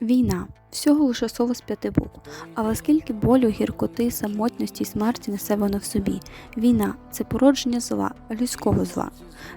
Війна всього лише слово з п'яти букв. Але скільки болю, гіркоти, самотності і смерті несе воно в собі. Війна це породження зла, людського зла.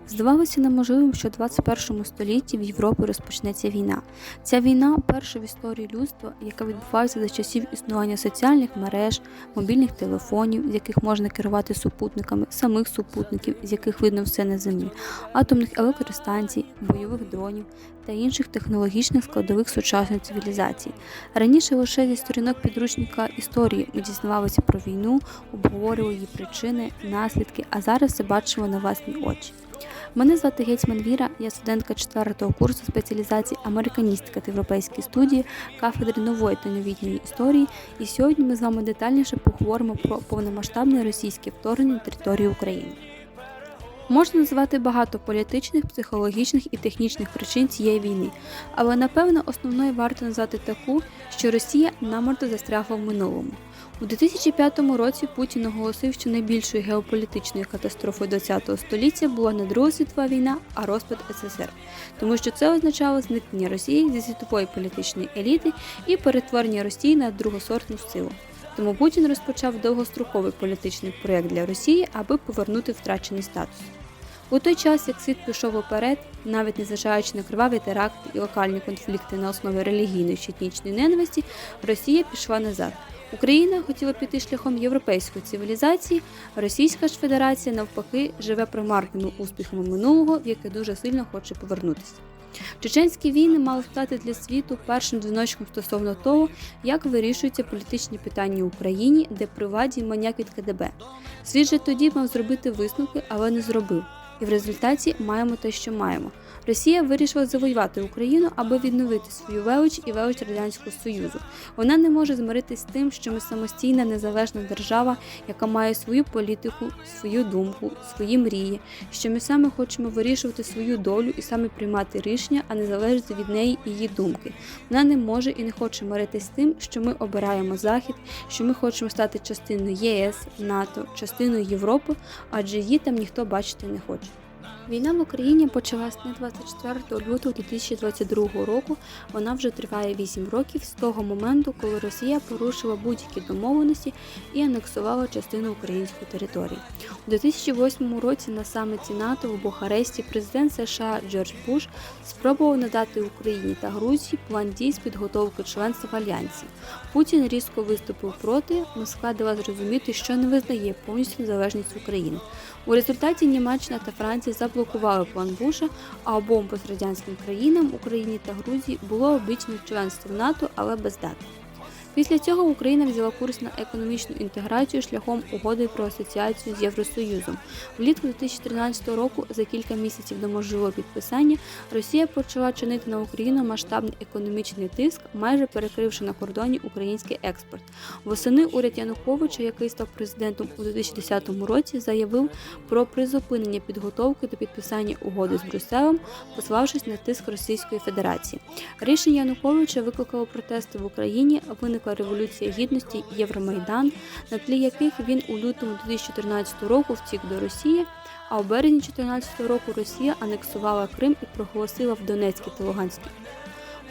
Здавалося неможливим, що в 21 столітті в Європі розпочнеться війна. Ця війна перша в історії людства, яка відбувається за часів існування соціальних мереж, мобільних телефонів, з яких можна керувати супутниками, самих супутників, з яких видно все на землі, атомних електростанцій, бойових дронів та інших технологічних складових сучасної цивілізації. Раніше лише зі сторінок підручника історії ми дізнавалися про війну, обговорювали її причини, наслідки, а зараз все бачимо на власні очі. Мене звати Гетьман Віра, я студентка 4 курсу спеціалізації Американістика та європейські студії кафедри нової та новітньої історії. І сьогодні ми з вами детальніше поговоримо про повномасштабне російське вторгнення на територію України. Можна назвати багато політичних, психологічних і технічних причин цієї війни, але напевно основною варто назвати таку, що Росія намерто застрягла в минулому. У 2005 році Путін оголосив, що найбільшою геополітичною катастрофою ХХ століття була не Друга світова війна, а розпад СССР, тому що це означало зникнення Росії зі світової політичної еліти і перетворення Росії на другосортну силу. Тому Путін розпочав довгостроковий політичний проєкт для Росії, аби повернути втрачений статус. У той час, як світ пішов уперед, навіть незважаючи на криваві теракти і локальні конфлікти на основі релігійної чи етнічної ненависті, Росія пішла назад. Україна хотіла піти шляхом європейської цивілізації, Російська ж Федерація навпаки живе примарними успіхами минулого, в яке дуже сильно хоче повернутися. Чеченські війни мали стати для світу першим дзвіночком стосовно того, як вирішуються політичні питання в Україні, де при владі маняк від КДБ. Світ же тоді мав зробити висновки, але не зробив. І в результаті маємо те, що маємо. Росія вирішила завоювати Україну, аби відновити свою велич і велич Радянського Союзу. Вона не може змиритись з тим, що ми самостійна незалежна держава, яка має свою політику, свою думку, свої мрії, що ми саме хочемо вирішувати свою долю і саме приймати рішення, а не залежати від неї і її думки. Вона не може і не хоче миритись з тим, що ми обираємо Захід, що ми хочемо стати частиною ЄС, НАТО, частиною Європи, адже її там ніхто бачити не хоче. I'm Війна в Україні почалась не 24 лютого 2022 року. Вона вже триває 8 років з того моменту, коли Росія порушила будь-які домовленості і анексувала частину української території. У 2008 році на саміті НАТО в Бухаресті президент США Джордж Буш спробував надати Україні та Грузії план дій з підготовки членства в альянсі. Путін різко виступив проти. Москва дала зрозуміти, що не визнає повністю незалежність України. У результаті Німеччина та Франція заблокували план Буша, а обом пострадянським країнам Україні та Грузії було обіцяно членство в НАТО, але без дати. Після цього Україна взяла курс на економічну інтеграцію шляхом угоди про асоціацію з Євросоюзом. Влітку 2013 року, за кілька місяців до можливого підписання, Росія почала чинити на Україну масштабний економічний тиск, майже перекривши на кордоні український експорт. Восени уряд Януковича, який став президентом у 2010 році, заявив про призупинення підготовки до підписання угоди з Брюсселем, пославшись на тиск Російської Федерації. Рішення Януковича викликало протести в Україні. Виникла революція гідності Євромайдан, на тлі яких він у лютому 2014 року втік до Росії. А у березні 2014 року Росія анексувала Крим і проголосила в Донецькій та Луганській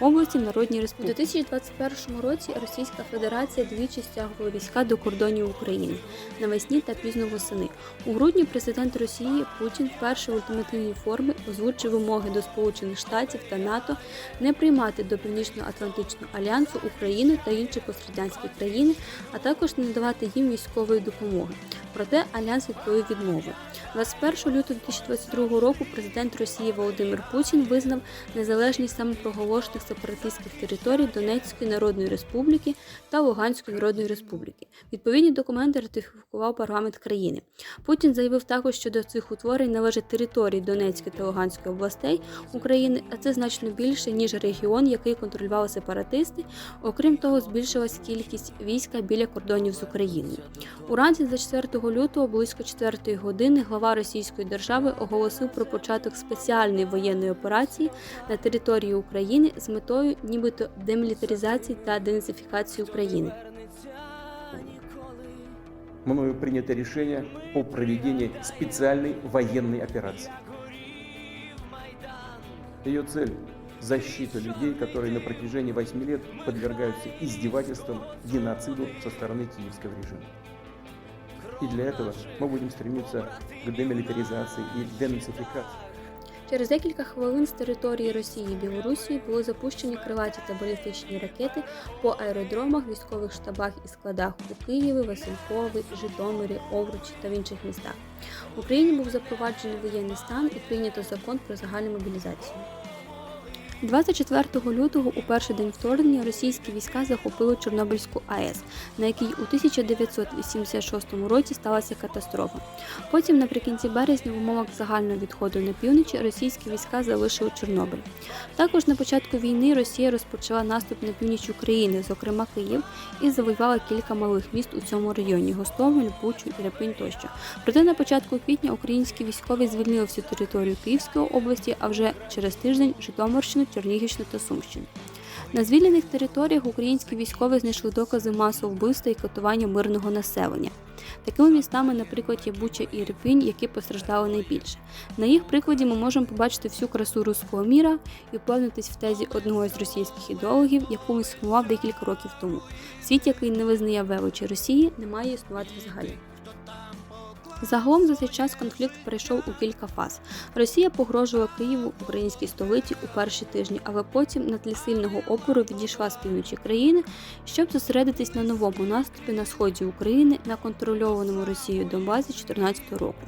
області народні республіки. У 2021 році Російська Федерація двічі стягувала війська до кордонів України навесні та пізно восени. У грудні президент Росії Путін вперше в ультимативній формі озвучив вимоги до Сполучених Штатів та НАТО не приймати до Північно-Атлантичного альянсу Україну та інші пострадянські країни, а також не надавати їм військової допомоги. Проте альянс відповів відмову. 21 лютого 2022 року президент Росії Володимир Путін визнав незалежність самопроголошених сепаратистських територій Донецької Народної Республіки та Луганської Народної Республіки. Відповідні документи ратифікував парламент країни. Путін заявив також, що до цих утворень належать території Донецької та Луганської областей України, а це значно більше ніж регіон, який контролювали сепаратисти. Окрім того, збільшилась кількість війська біля кордонів з Україною. Уранці 24 лютого, близько 4 години, глава Російської держави оголосив про початок спеціальної воєнної операції на території України з метою нібито демілітаризації та денацифікації України. мною принято решение о проведении специальной военной операции. Ее цель защиту людей, которые на протяжении 8 лет подвергаются издевательствам, геноциду со стороны киевского режима. И для этого мы будем стремиться к демилитаризации и денацификации. Через декілька хвилин з території Росії і Білорусі були запущені крилаті та балістичні ракети по аеродромах, військових штабах і складах у Києві, Василькові, Житомирі, Овручі та в інших містах. В Україні був запроваджений воєнний стан і прийнято закон про загальну мобілізацію. 24 лютого, у перший день вторгнення, російські війська захопили Чорнобильську АЕС, на якій у 1986 році сталася катастрофа. Потім, наприкінці березня, в умовах загального відходу на півночі, російські війська залишили Чорнобиль. Також на початку війни Росія розпочала наступ на північ України, зокрема Київ, і завоювала кілька малих міст у цьому районі Гостомель, Бучу, Ірпінь тощо. Проте на початку квітня українські військові звільнили всю територію Київської області, а вже через тиждень Житомирщину, Чернігівщину та Сумщину. На звільнених територіях українські військові знайшли докази масового вбивства і катування мирного населення. Такими містами, наприклад, є Буча і Ірпінь, які постраждали найбільше. На їх прикладі ми можемо побачити всю красу руського міра і впевнитись в тезі одного з російських ідеологів, яку він сформував декілька років тому. Світ, який не визнає величі Росії, не має існувати взагалі. Загалом за цей час конфлікт перейшов у кілька фаз. Росія погрожувала Києву, українській столиці у перші тижні, але потім на тлі сильного опору відійшла з півночі країни, щоб зосередитись на новому наступі на сході України на контрольованому Росією Донбасі 2014 року.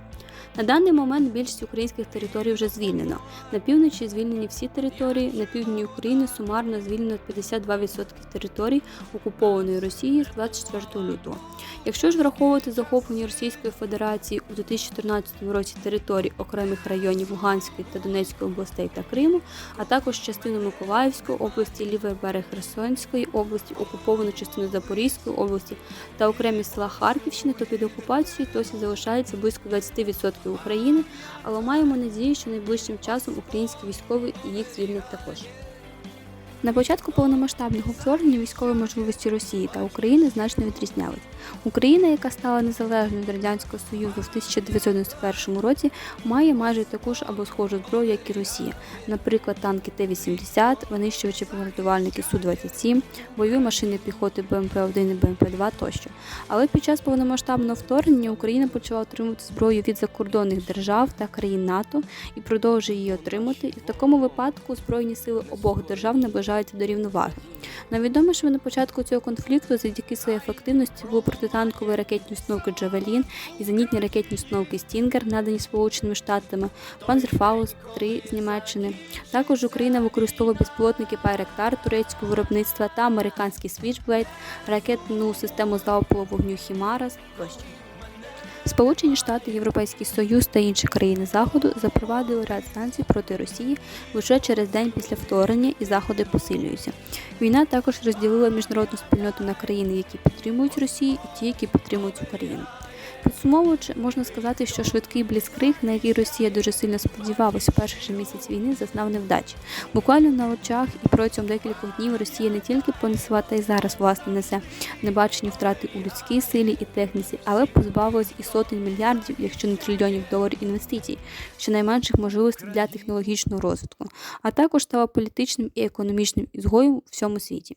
На даний момент більшість українських територій вже звільнено. На півночі звільнені всі території, на півдні України сумарно звільнено 52% територій окупованої Росії з 24 лютого. Якщо ж враховувати захоплені Російської Федерації у 2014 році територій окремих районів Луганської та Донецької областей та Криму, а також частину Миколаївської області, лівий берег Херсонської області, окуповану частину Запорізької області та окремі села Харківщини, то під окупацією досі залишається близько 20% України, але маємо надію, що найближчим часом українські військові і їх звільнять також. На початку повномасштабного вторгнення військові можливості Росії та України значно відрізнялись. Україна, яка стала незалежною від Радянського Союзу в 1991 році, має майже таку ж або схожу зброю, як і Росія. Наприклад, танки Т-80, винищувачі бомбардувальники Су-27, бойові машини піхоти БМП-1 і БМП-2 тощо. Але під час повномасштабного вторгнення Україна почала отримувати зброю від закордонних держав та країн НАТО і продовжує її отримати. І в такому випадку збройні сили обох держав наближаються до рівноваги. Навідомо, на початку цього конфлікту завдяки своїй ефективності були протитанкові ракетні установки Джавелін і зенітні ракетні установки Стінгер, надані Сполученими Штатами, Панзерфауст 3 з Німеччини. Також Україна використовує безпілотники Байрактар турецького виробництва та американський Switchblade, ракетну систему залпового вогню Хімарас тощо. Сполучені Штати, Європейський Союз та інші країни Заходу запровадили ряд санкцій проти Росії лише через день після вторгнення і заходи посилюються. Війна також розділила міжнародну спільноту на країни, які підтримують Росію, і ті, які підтримують Україну. Підсумовуючи, можна сказати, що швидкий бліцкриг, на який Росія дуже сильно сподівалась у перший же місяць війни, зазнав невдачі. Буквально на очах і протягом декількох днів Росія не тільки понесла та й зараз власне несе небачені втрати у людській силі і техніці, але позбавилась і сотень мільярдів, якщо не трильйонів доларів інвестицій, щонайменших можливостей для технологічного розвитку, а також стала політичним і економічним ізгоєм у всьому світі.